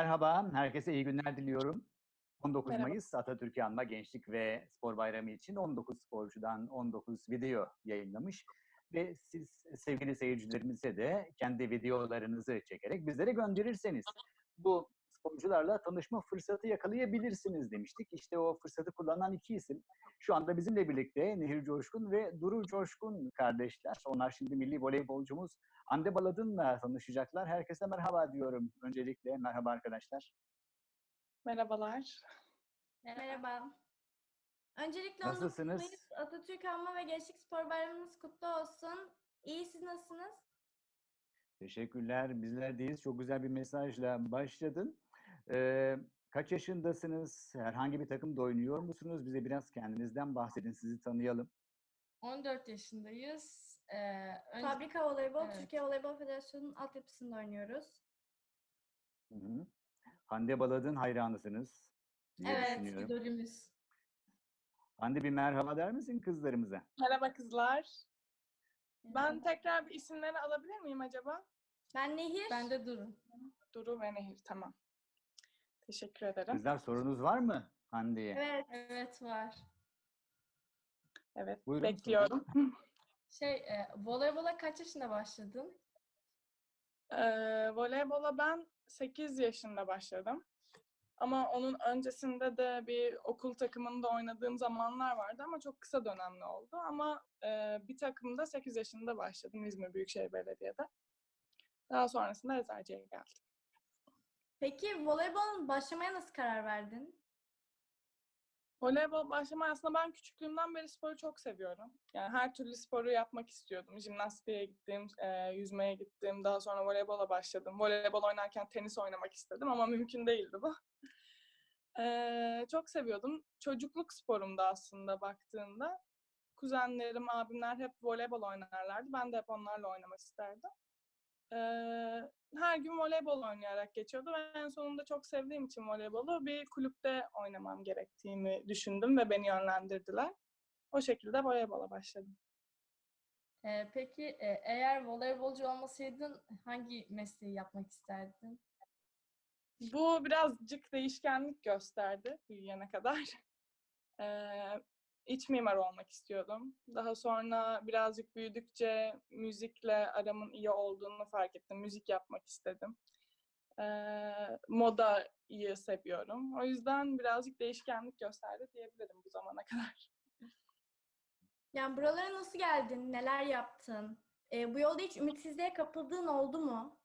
Merhaba, herkese iyi günler diliyorum. 19 Merhaba. Mayıs Atatürk'ü anma Gençlik ve Spor Bayramı için 19 sporcudan 19 video yayınlamış ve siz sevgili seyircilerimize de kendi videolarınızı çekerek bizlere gönderirseniz bu sporcularla tanışma fırsatı yakalayabilirsiniz demiştik. İşte o fırsatı kullanan iki isim şu anda bizimle birlikte Nehir Coşkun ve Duru Coşkun kardeşler. Onlar şimdi milli voleybolcumuz Hande Baladın'la tanışacaklar. Herkese merhaba diyorum öncelikle. Merhaba arkadaşlar. Merhabalar. Merhaba. Öncelikle 19 Nasılsınız? Atatürk Anma ve Gençlik Spor Bayramınız kutlu olsun. İyi siz nasılsınız? Teşekkürler. Bizler deyiz. Çok güzel bir mesajla başladın. Ee, kaç yaşındasınız? Herhangi bir takımda oynuyor musunuz? Bize biraz kendinizden bahsedin. Sizi tanıyalım. 14 yaşındayız. Ee, önce- Fabrika Voleybol, Evet. Türkiye Voleybol Federasyonu'nun altyapısında oynuyoruz. Hı hı. Hande Baladın hayranısınız. Evet, idolümüz. Hande bir merhaba der misin kızlarımıza? Merhaba kızlar. Ben tekrar bir isimleri alabilir miyim acaba? Ben Nehir. Ben de durun. Duru ve Nehir. Tamam. Teşekkür ederim. Kızlar sorunuz var mı Hande'ye? Evet. Evet var. Evet. Buyurun, bekliyorum. Şey, e, voleybola kaç yaşında başladın? Ee, voleybola ben 8 yaşında başladım. Ama onun öncesinde de bir okul takımında oynadığım zamanlar vardı ama çok kısa dönemli oldu. Ama e, bir takımda 8 yaşında başladım İzmir Büyükşehir Belediye'de. Daha sonrasında Eczacı'ya geldim. Peki voleybol başlamaya nasıl karar verdin? Voleybol başlamaya aslında ben küçüklüğümden beri sporu çok seviyorum. Yani her türlü sporu yapmak istiyordum. Jimnastiğe gittim, e, yüzmeye gittim. Daha sonra voleybola başladım. Voleybol oynarken tenis oynamak istedim ama mümkün değildi bu. E, çok seviyordum. Çocukluk sporumda aslında baktığında. Kuzenlerim, abimler hep voleybol oynarlardı. Ben de hep onlarla oynamak isterdim. E, her gün voleybol oynayarak geçiyordu ve en sonunda çok sevdiğim için voleybolu bir kulüpte oynamam gerektiğini düşündüm ve beni yönlendirdiler. O şekilde voleybola başladım. E, peki e, eğer voleybolcu olmasaydın hangi mesleği yapmak isterdin? Bu birazcık değişkenlik gösterdi büyüyene kadar. Ee, iç mimar olmak istiyordum. Daha sonra birazcık büyüdükçe müzikle aramın iyi olduğunu fark ettim. Müzik yapmak istedim. Ee, modayı seviyorum. O yüzden birazcık değişkenlik gösterdi diyebilirim bu zamana kadar. Yani buralara nasıl geldin? Neler yaptın? Ee, bu yolda hiç ümitsizliğe kapıldığın oldu mu?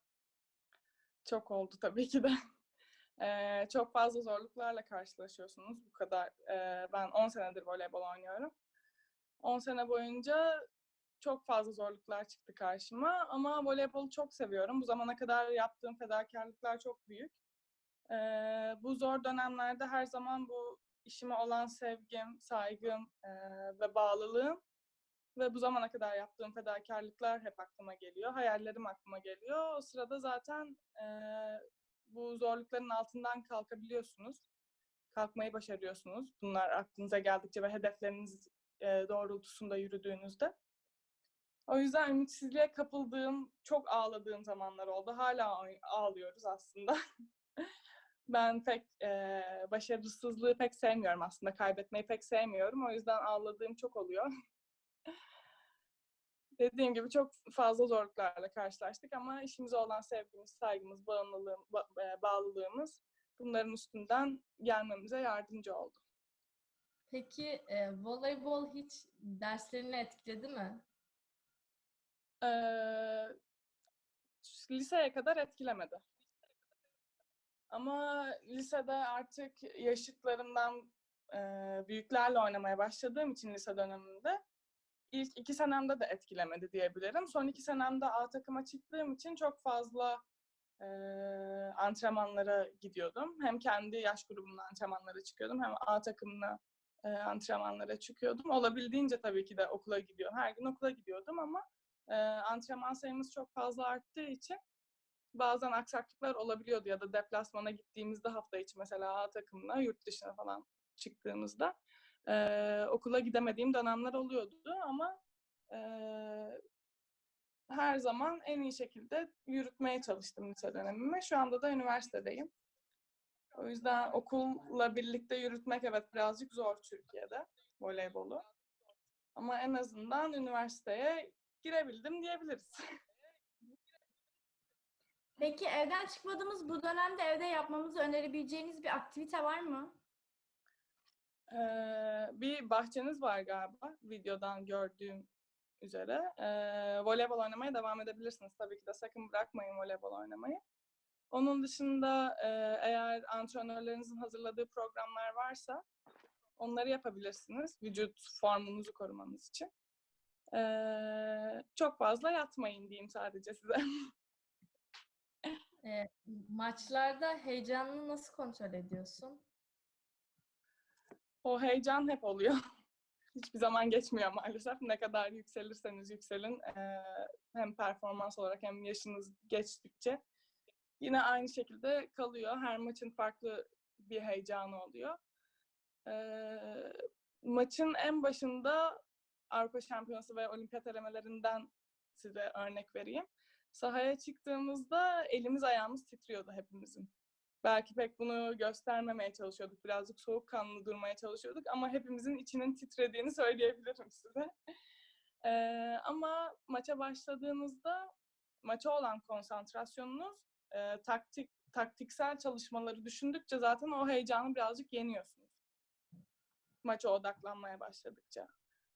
Çok oldu tabii ki de. Ee, çok fazla zorluklarla karşılaşıyorsunuz. Bu kadar. Ee, ben 10 senedir voleybol oynuyorum. 10 sene boyunca çok fazla zorluklar çıktı karşıma ama voleybolu çok seviyorum. Bu zamana kadar yaptığım fedakarlıklar çok büyük. Ee, bu zor dönemlerde her zaman bu işime olan sevgim, saygım ee, ve bağlılığım ve bu zamana kadar yaptığım fedakarlıklar hep aklıma geliyor. Hayallerim aklıma geliyor. O sırada zaten ee, bu zorlukların altından kalkabiliyorsunuz. Kalkmayı başarıyorsunuz. Bunlar aklınıza geldikçe ve hedefleriniz e, doğrultusunda yürüdüğünüzde. O yüzden ümitsizliğe kapıldığım, çok ağladığım zamanlar oldu. Hala ağ- ağlıyoruz aslında. ben pek e, başarısızlığı pek sevmiyorum aslında. Kaybetmeyi pek sevmiyorum. O yüzden ağladığım çok oluyor. Dediğim gibi çok fazla zorluklarla karşılaştık ama işimize olan sevgimiz, saygımız, bağımlılığım, ba- e, bağlılığımız bunların üstünden gelmemize yardımcı oldu. Peki e, voleybol hiç derslerini etkiledi mi? Ee, liseye kadar etkilemedi. Ama lisede artık yaşıtlarımdan e, büyüklerle oynamaya başladığım için lise döneminde ilk iki senemde de etkilemedi diyebilirim. Son iki senemde A takıma çıktığım için çok fazla e, antrenmanlara gidiyordum. Hem kendi yaş grubumla antrenmanlara çıkıyordum hem A takımına e, antrenmanlara çıkıyordum. Olabildiğince tabii ki de okula gidiyorum. Her gün okula gidiyordum ama e, antrenman sayımız çok fazla arttığı için bazen aksaklıklar olabiliyordu ya da deplasmana gittiğimizde hafta içi mesela A takımına yurt dışına falan çıktığımızda e, okula gidemediğim dönemler oluyordu ama e, her zaman en iyi şekilde yürütmeye çalıştım lise dönemimi. Şu anda da üniversitedeyim. O yüzden okulla birlikte yürütmek evet birazcık zor Türkiye'de voleybolu. Ama en azından üniversiteye girebildim diyebiliriz. Peki evden çıkmadığımız bu dönemde evde yapmamızı önerebileceğiniz bir aktivite var mı? Ee, bir bahçeniz var galiba videodan gördüğüm üzere. Ee, voleybol oynamaya devam edebilirsiniz. Tabii ki de sakın bırakmayın voleybol oynamayı. Onun dışında eğer antrenörlerinizin hazırladığı programlar varsa onları yapabilirsiniz vücut formunuzu korumanız için. Ee, çok fazla yatmayın diyeyim sadece size. E, maçlarda heyecanını nasıl kontrol ediyorsun? O heyecan hep oluyor. Hiçbir zaman geçmiyor maalesef. Ne kadar yükselirseniz yükselin hem performans olarak hem yaşınız geçtikçe yine aynı şekilde kalıyor. Her maçın farklı bir heyecanı oluyor. Maçın en başında Avrupa Şampiyonası ve Olimpiyat elemelerinden size örnek vereyim. Sahaya çıktığımızda elimiz ayağımız titriyordu hepimizin. Belki pek bunu göstermemeye çalışıyorduk. Birazcık soğukkanlı durmaya çalışıyorduk ama hepimizin içinin titrediğini söyleyebilirim size. Ee, ama maça başladığınızda maça olan konsantrasyonunuz e, taktik taktiksel çalışmaları düşündükçe zaten o heyecanı birazcık yeniyorsunuz. Maça odaklanmaya başladıkça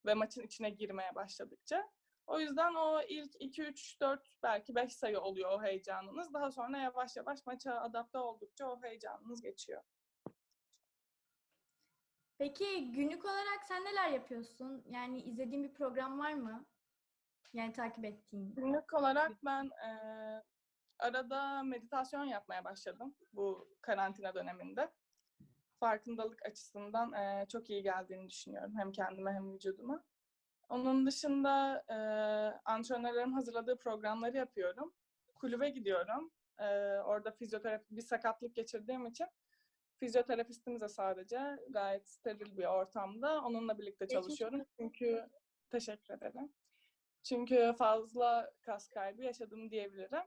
ve maçın içine girmeye başladıkça. O yüzden o ilk 2, 3, 4 belki 5 sayı oluyor o heyecanınız. Daha sonra yavaş yavaş maça adapte oldukça o heyecanınız geçiyor. Peki günlük olarak sen neler yapıyorsun? Yani izlediğin bir program var mı? Yani takip ettiğin. Günlük olarak ben eee, arada meditasyon yapmaya başladım bu karantina döneminde. Farkındalık açısından eee, çok iyi geldiğini düşünüyorum hem kendime hem vücuduma. Onun dışında eee antrenörlerin hazırladığı programları yapıyorum. Kulübe gidiyorum. Eee, orada fizyoterapi, bir sakatlık geçirdiğim için fizyoterapistimize sadece gayet steril bir ortamda onunla birlikte çalışıyorum. Çünkü teşekkür ederim. Çünkü fazla kas kaybı yaşadım diyebilirim.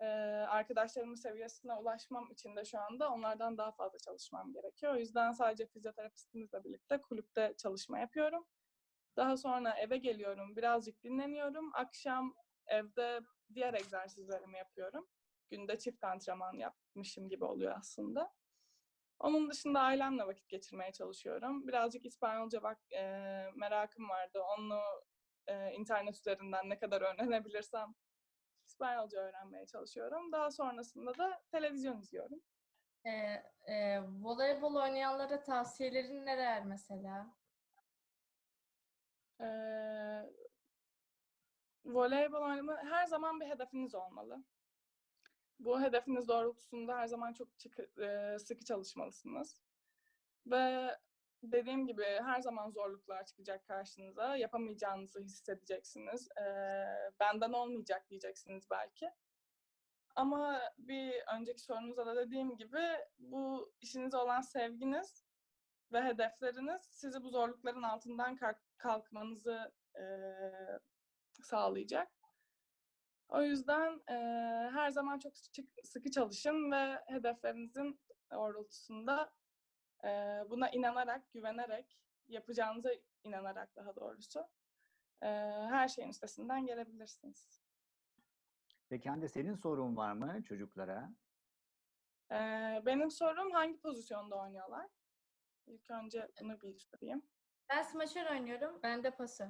Ee, arkadaşlarımın seviyesine ulaşmam için de şu anda onlardan daha fazla çalışmam gerekiyor. O yüzden sadece fizyoterapistimizle birlikte kulüpte çalışma yapıyorum. Daha sonra eve geliyorum, birazcık dinleniyorum. Akşam evde diğer egzersizlerimi yapıyorum. Günde çift antrenman yapmışım gibi oluyor aslında. Onun dışında ailemle vakit geçirmeye çalışıyorum. Birazcık İspanyolca bak e, merakım vardı. Onu e, internet üzerinden ne kadar öğrenebilirsem İspanyolca öğrenmeye çalışıyorum. Daha sonrasında da televizyon izliyorum. E, e, voleybol oynayanlara tavsiyelerin neler mesela? Ee, voleybol oynama her zaman bir hedefiniz olmalı. Bu hedefiniz doğrultusunda her zaman çok çıkı- e, sıkı çalışmalısınız. Ve dediğim gibi her zaman zorluklar çıkacak karşınıza. Yapamayacağınızı hissedeceksiniz. Ee, benden olmayacak diyeceksiniz belki. Ama bir önceki sorunuza da dediğim gibi bu işinize olan sevginiz ve hedefleriniz sizi bu zorlukların altından kalk- kalkmanızı eee, sağlayacak. O yüzden eee, her zaman çok sıkı, sıkı çalışın ve hedeflerinizin doğrultusunda eee, buna inanarak, güvenerek, yapacağınıza inanarak daha doğrusu eee, her şeyin üstesinden gelebilirsiniz. Peki Hande senin sorun var mı çocuklara? Eee, benim sorum hangi pozisyonda oynuyorlar? İlk önce bunu bir sorayım. Ben smaçör oynuyorum. Ben de pasör.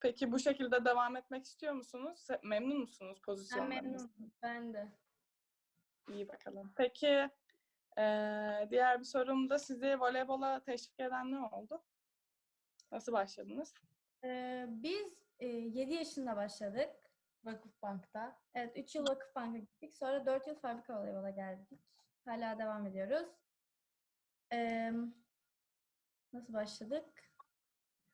Peki bu şekilde devam etmek istiyor musunuz? Memnun musunuz Ben pozisyonlarınızdan? memnunum. Ben de. İyi bakalım. Peki eee, diğer bir sorum da sizi voleybola teşvik eden ne oldu? Nasıl başladınız? Ee, biz 7 yaşında başladık. Vakıfbank'ta. Evet, 3 yıl Vakıfbank'a gittik. Sonra 4 yıl fabrika voleybola geldik. Hala devam ediyoruz. Nasıl başladık?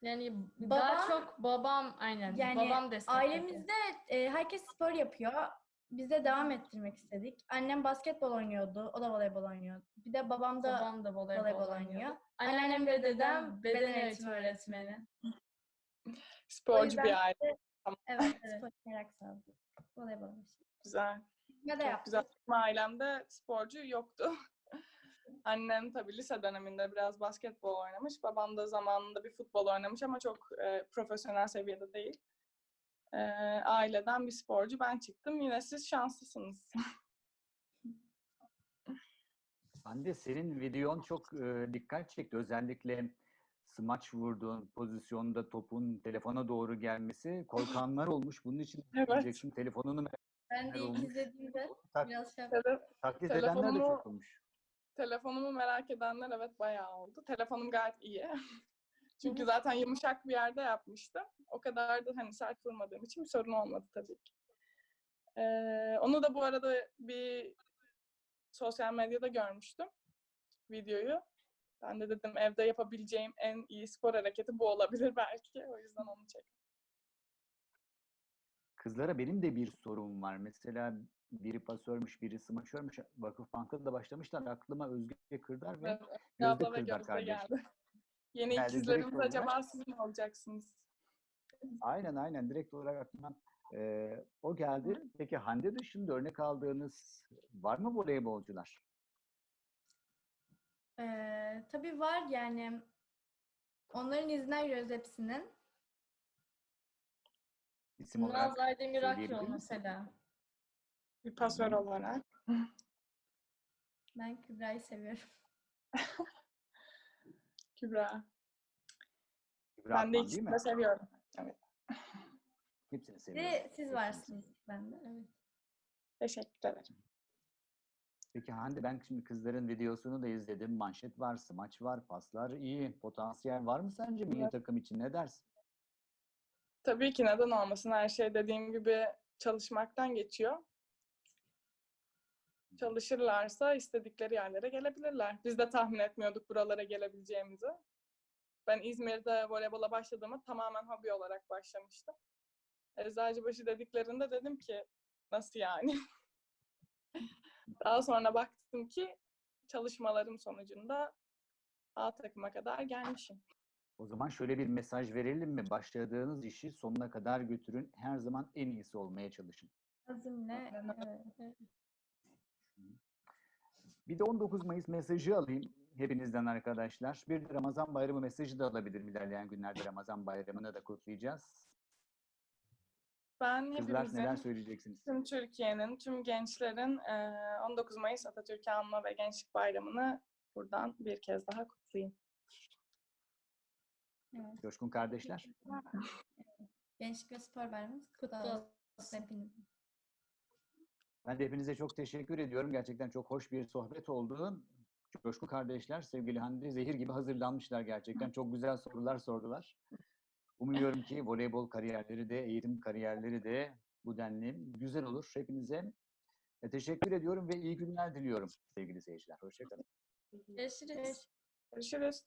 Yani daha Babam- çok babam aynen. Yani babam destekledi. Ailemizde e, herkes spor yapıyor. Biz de devam ettirmek istedik. Annem basketbol oynuyordu. O da voleybol oynuyordu. Bir de babam da babam da voleybol, voleybol oynuyor. oynuyor. Anneannem ve dedem beden beden eğitimi öğretmeni. Sporcu bir aile. Evet, Evet. spor merak saldık. Voleybol. Güzel. Ne de Çok yaptık. güzel. Benim ailemde sporcu yoktu. Annem tabii lise döneminde biraz basketbol oynamış. Babam da zamanında bir futbol oynamış ama çok e, profesyonel seviyede değil. E, aileden bir sporcu ben çıktım. Yine siz şanslısınız. Hande senin videon çok e, dikkat çekti. Özellikle smaç vurduğun pozisyonda topun telefona doğru gelmesi korkanlar olmuş. Bunun için Evet. diyeceksin telefonunu merak- Ben de ilk olmuş. izlediğimde biraz şey yaptım. Taklit edenler de çok olmuş. Telefonumu merak edenler evet bayağı oldu. Telefonum gayet iyi. Çünkü zaten yumuşak bir yerde yapmıştım. O kadar da hani sert vurmadığım için bir sorun olmadı tabii ki. Ee, onu da bu arada bir sosyal medyada görmüştüm videoyu. Ben de dedim evde yapabileceğim en iyi spor hareketi bu olabilir belki. O yüzden onu çektim. Kızlara benim de bir sorum var. Mesela biri pasörmüş, biri smaçörmüş. Vakıfbank'ta da başlamışlar. Aklıma Özge Kırdar ve Evet, Gözde Kırdar Gözde kardeş. geldi. Yeni direkt ikizlerimiz acaba siz mi olacaksınız? Aynen aynen direkt olarak aklıma e, o geldi. Peki Hande dışında örnek aldığınız var mı voleybolcular? Ee, tabii var yani onların izinden yürüyoruz hepsinin. İsim olarak Naz Aydemir söyleyebilir Akyol mesela. Bir pasör olarak. Ben Kübra'yı seviyorum. Kübra. Kübra Ben de Akman ikisini de seviyorum. Hepsini Bir seviyorum. de siz varsınız bende. Evet. Teşekkür ederim. Peki Hande ben şimdi kızların videosunu da izledim. Manşet var, smaç var, paslar iyi, potansiyel var mı sence milli Evet. takım için? Ne dersin? Tabii ki neden olmasın. Her şey dediğim gibi çalışmaktan geçiyor. Çalışırlarsa istedikleri yerlere gelebilirler. Biz de tahmin etmiyorduk buralara gelebileceğimizi. Ben İzmir'de voleybola başladığımda tamamen hobi olarak başlamıştım. Eczacıbaşı dediklerinde dedim ki nasıl yani? Daha sonra baktım ki çalışmalarım sonucunda A takıma kadar gelmişim. O zaman şöyle bir mesaj verelim mi? Başladığınız işi sonuna kadar götürün. Her zaman en iyisi olmaya çalışın. Azimle. Evet. Bir de 19 Mayıs mesajı alayım hepinizden arkadaşlar. Bir de Ramazan Bayramı mesajı da alabilirim ilerleyen günlerde Ramazan Bayramı'nı da kutlayacağız. Ben Kızlar hepimizin neler söyleyeceksiniz? Tüm Türkiye'nin, tüm gençlerin eee, 19 Mayıs Atatürk'ü Anma ve Gençlik Bayramı'nı buradan bir kez daha kutlayayım. Evet. Coşkun kardeşler. Gençlik ve Spor Bayramımız kutlu olsun hepinizin. Ben de hepinize çok teşekkür ediyorum. Gerçekten çok hoş bir sohbet oldu. Coşkun kardeşler, sevgili Hande zehir gibi hazırlanmışlar gerçekten. Çok güzel sorular sordular. Umuyorum ki voleybol kariyerleri de, eğitim kariyerleri de bu denli güzel olur. Hepinize e, teşekkür ediyorum ve iyi günler diliyorum sevgili seyirciler. Hoşçakalın. Görüşürüz. Görüşürüz.